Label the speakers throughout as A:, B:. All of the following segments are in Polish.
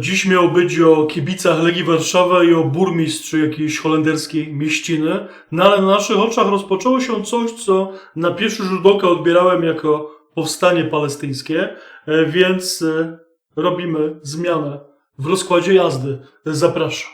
A: Dziś miał być o kibicach Legii Warszawa i o burmistrzu jakiejś holenderskiej mieściny, no ale na naszych oczach rozpoczęło się coś, co na pierwszy rzut oka odbierałem jako powstanie palestyńskie, e, więc e, robimy zmianę w rozkładzie jazdy. Zapraszam.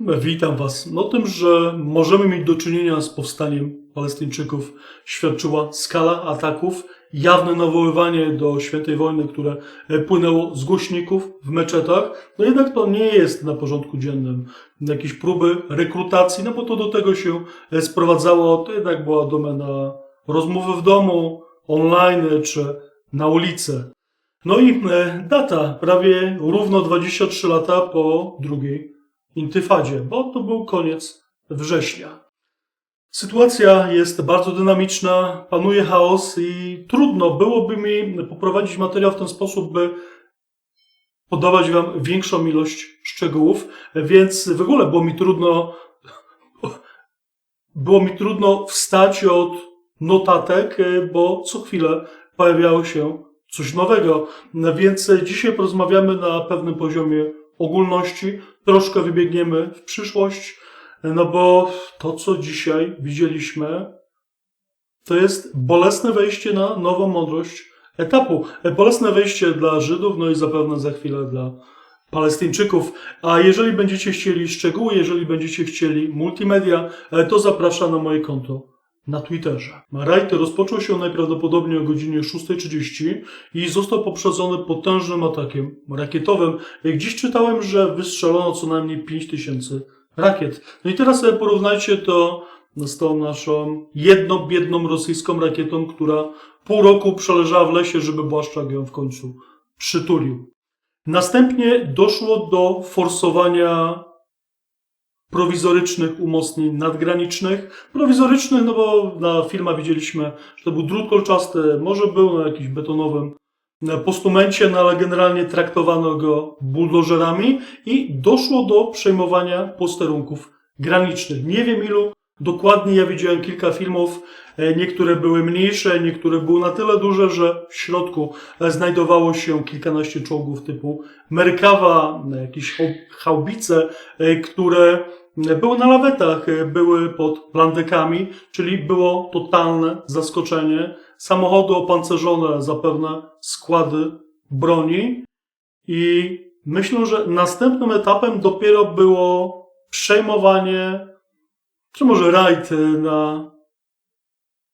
A: Witam Was. No tym, że możemy mieć do czynienia z powstaniem Palestyńczyków świadczyła skala ataków, jawne nawoływanie do świętej wojny, które e, płynęło z głośników w meczetach. No jednak to nie jest na porządku dziennym. Jakieś próby rekrutacji, no bo to do tego się e, sprowadzało, to jednak była domena rozmowy w domu, online czy na ulicy. No i e, data, prawie równo 23 lata po drugiej intyfadzie, bo to był koniec września. Sytuacja jest bardzo dynamiczna, panuje chaos i trudno byłoby mi poprowadzić materiał w ten sposób, by podawać Wam większą ilość szczegółów, więc w ogóle było mi trudno, było mi trudno wstać od notatek, bo co chwilę pojawiało się coś nowego. Więc dzisiaj porozmawiamy na pewnym poziomie ogólności, troszkę wybiegniemy w przyszłość, no bo to, co dzisiaj widzieliśmy, to jest bolesne wejście na nową mądrość etapu. Bolesne wejście dla Żydów, no i zapewne za chwilę dla Palestyńczyków. A jeżeli będziecie chcieli szczegóły, jeżeli będziecie chcieli multimedia, to zapraszam na moje konto na Twitterze. Rajd rozpoczął się najprawdopodobniej o godzinie 6.30 i został poprzedzony potężnym atakiem rakietowym. Dziś czytałem, że wystrzelono co najmniej 5000 rakiet. No i teraz sobie porównajcie to z tą naszą jedną, biedną rosyjską rakietą, która pół roku przeleżała w lesie, żeby Błaszczak ją w końcu przytulił. Następnie doszło do forsowania prowizorycznych umocnień nadgranicznych. Prowizorycznych, no bo na filmach widzieliśmy, że to był drut kolczasty, może był na jakimś betonowym postumencie, no ale generalnie traktowano go buldożerami i doszło do przejmowania posterunków granicznych. Nie wiem ilu dokładnie, ja widziałem kilka filmów, e, niektóre były mniejsze, niektóre były na tyle duże, że w środku e, znajdowało się kilkanaście czołgów typu Merkawa, jakieś haubice, e, które były na lawetach, były pod plandekami, czyli było totalne zaskoczenie. Samochody opancerzone, zapewne składy broni i myślę, że następnym etapem dopiero było przejmowanie, czy może rajd na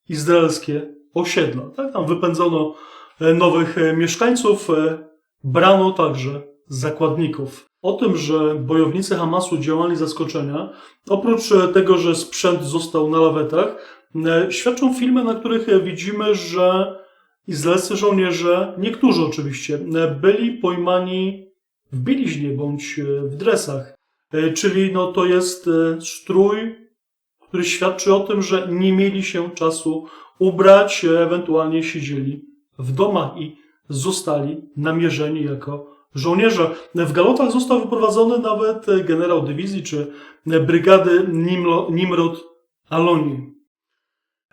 A: izraelskie osiedla. Tak? Tam wypędzono nowych mieszkańców, brano także zakładników. O tym, że bojownicy Hamasu działali zaskoczenia, oprócz tego, że sprzęt został na lawetach, e, świadczą filmy, na których widzimy, że izraelscy żołnierze, niektórzy oczywiście, e, byli pojmani w bieliźnie bądź e, w dresach. Czyli no, to jest strój, który świadczy o tym, że nie mieli się czasu ubrać, ewentualnie siedzieli w domach i zostali namierzeni jako żołnierze. W Galotach został wyprowadzony nawet generał dywizji czy brygady Nimrod Aloni.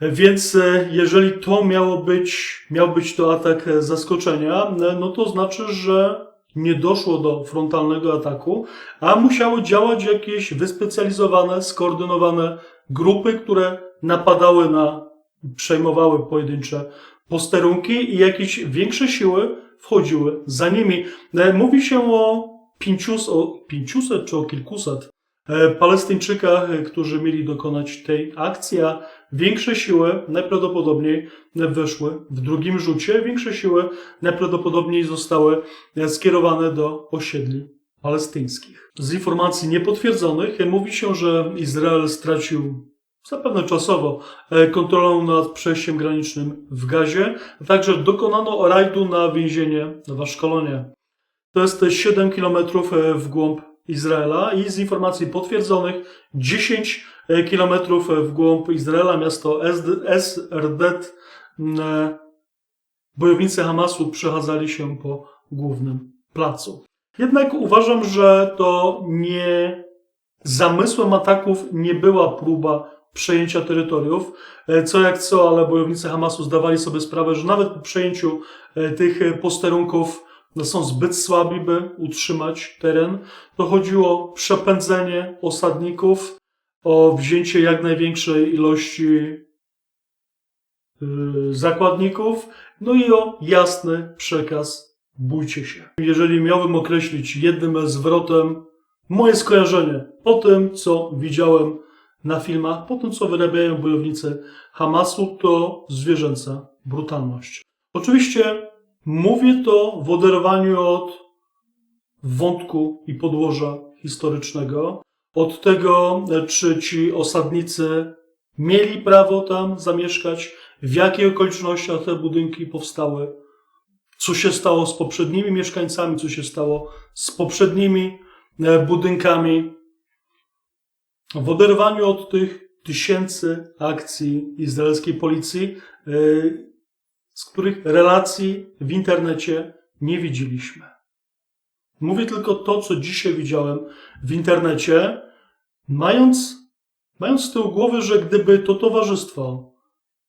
A: Więc e, jeżeli to miało być, miał być to atak zaskoczenia, no to znaczy, że nie doszło do frontalnego ataku, a musiały działać jakieś wyspecjalizowane, skoordynowane grupy, które napadały na, przejmowały pojedyncze posterunki i jakieś większe siły wchodziły za nimi. E, mówi się o 500, o 500 czy o kilkuset e, Palestyńczykach, e, którzy mieli dokonać tej akcji, a większe siły najprawdopodobniej weszły w drugim rzucie, większe siły najprawdopodobniej zostały skierowane do osiedli palestyńskich. Z informacji niepotwierdzonych mówi się, że Izrael stracił zapewne czasowo, e, kontrolą nad przejściem granicznym w Gazie. Także dokonano rajdu na więzienie w Aszkolonie. To jest 7 km e, w głąb Izraela i z informacji potwierdzonych 10 e, km w głąb Izraela, miasto Esrdet. Bojownicy Hamasu przechadzali się po głównym placu. Jednak uważam, że to nie zamysłem ataków nie była próba przejęcia terytoriów. E, co jak co, ale bojownicy Hamasu zdawali sobie sprawę, że nawet po przejęciu e, tych posterunków no, są zbyt słabi, by utrzymać teren. To chodziło o przepędzenie osadników, o wzięcie jak największej ilości yy, zakładników, no i o jasny przekaz bójcie się. Jeżeli miałbym określić jednym zwrotem moje skojarzenie po tym, co widziałem na filmach, po tym, co wyrabiają bojownicy Hamasu, to zwierzęca brutalność. Oczywiście mówię to w oderwaniu od wątku i podłoża historycznego, od tego, czy ci osadnicy mieli prawo tam zamieszkać, w jakich okolicznościach te budynki powstały, co się stało z poprzednimi mieszkańcami, co się stało z poprzednimi e, budynkami. W oderwaniu od tych tysięcy akcji izraelskiej policji, e, z których relacji w internecie nie widzieliśmy. Mówię tylko to, co dzisiaj widziałem w internecie, mając, mając z tyłu głowy, że gdyby to towarzystwo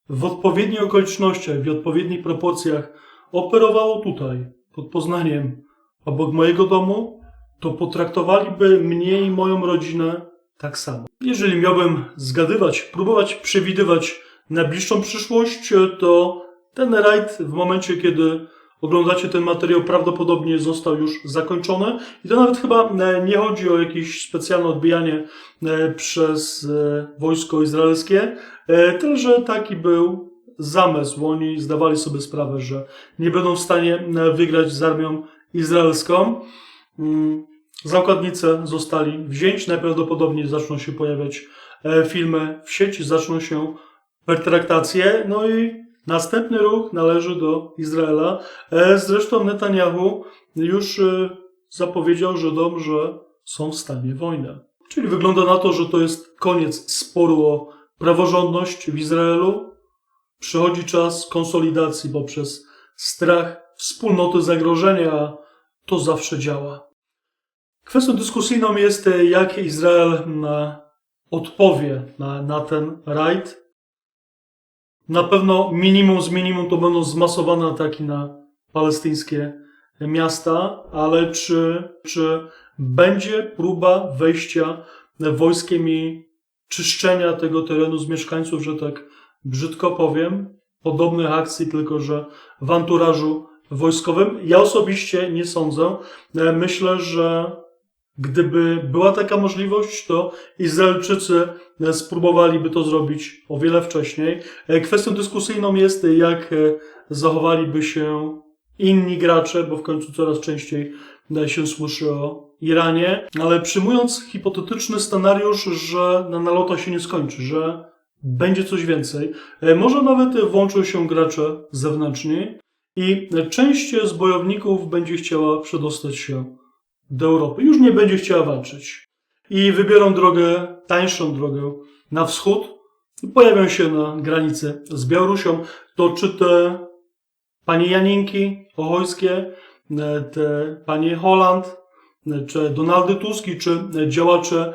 A: w odpowiednich okolicznościach, w odpowiednich proporcjach operowało tutaj, pod Poznaniem, obok mojego domu, to potraktowaliby mnie i moją rodzinę tak samo. Jeżeli miałbym zgadywać, próbować przewidywać najbliższą przyszłość, to ten rajd w momencie, kiedy oglądacie ten materiał, prawdopodobnie został już zakończony. I to nawet chyba e, nie chodzi o jakieś specjalne odbijanie e, przez e, wojsko izraelskie, tyle że taki był zamysł. Oni zdawali sobie sprawę, że nie będą w stanie wygrać z armią izraelską. Mm, Zakładnicy zostali wzięci, najprawdopodobniej zaczną się pojawiać filmy w sieci, zaczną się pertraktacje, no i Następny ruch należy do Izraela. E, Zresztą Netanyahu już e, zapowiedział Żydom, że są w stanie wojny. Czyli wygląda na to, że to jest koniec sporu o praworządność w Izraelu. Przychodzi czas konsolidacji poprzez strach wspólnoty zagrożenia, to zawsze działa. Kwestią dyskusyjną jest, e, jak Izrael odpowie na, na ten rajd. Na pewno minimum z minimum to będą zmasowane ataki na palestyńskie miasta, ale czy, czy będzie próba wejścia wojskiem i czyszczenia tego terenu z mieszkańców, że tak brzydko powiem, podobnych akcji, tylko że w anturażu wojskowym? Ja osobiście nie sądzę. Myślę, że Gdyby była taka możliwość, to Izraelczycy spróbowaliby to zrobić o wiele wcześniej. E, kwestią dyskusyjną jest, jak e, zachowaliby się inni gracze, bo w końcu coraz częściej się słyszy o Iranie, ale przyjmując hipotetyczny scenariusz, że na nalota się nie skończy, że będzie coś więcej, e, może nawet włączą się gracze zewnętrzni i część z bojowników będzie chciała przedostać się do Europy. Już nie będzie chciała walczyć. I wybiorą drogę, tańszą drogę na wschód i pojawią się na granicy z Białorusią. To czy te panie Janinki Ochojskie, te panie Holland, czy Donaldy Tuski, czy działacze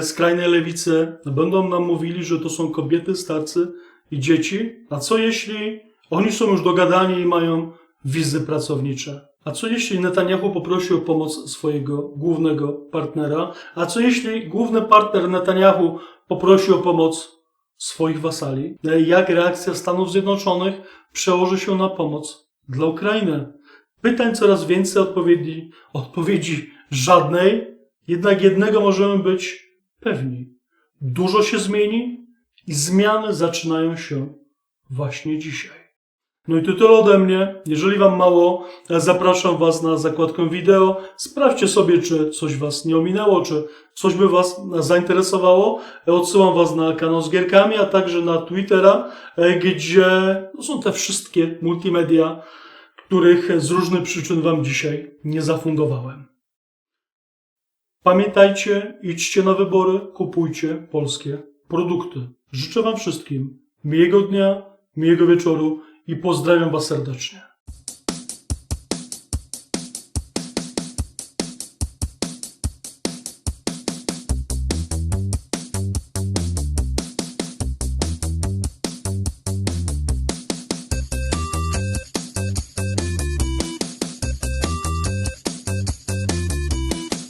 A: skrajnej lewicy będą nam mówili, że to są kobiety, starcy i dzieci. A co jeśli oni są już dogadani i mają wizy pracownicze? A co jeśli Netanyahu poprosi o pomoc swojego głównego partnera? A co jeśli główny partner Netanyahu poprosi o pomoc swoich wasali? Jak reakcja Stanów Zjednoczonych przełoży się na pomoc dla Ukrainy? Pytań coraz więcej, odpowiedzi, odpowiedzi żadnej, jednak jednego możemy być pewni. Dużo się zmieni i zmiany zaczynają się właśnie dzisiaj. No i to tyle ode mnie. Jeżeli Wam mało, zapraszam Was na zakładkę wideo. Sprawdźcie sobie, czy coś Was nie ominęło, czy coś by Was zainteresowało. Odsyłam Was na kanał z gierkami, a także na Twittera, gdzie no, są te wszystkie multimedia, których z różnych przyczyn Wam dzisiaj nie zafundowałem. Pamiętajcie, idźcie na wybory, kupujcie polskie produkty. Życzę Wam wszystkim miłego dnia, miłego wieczoru i pozdrawiam Was serdecznie.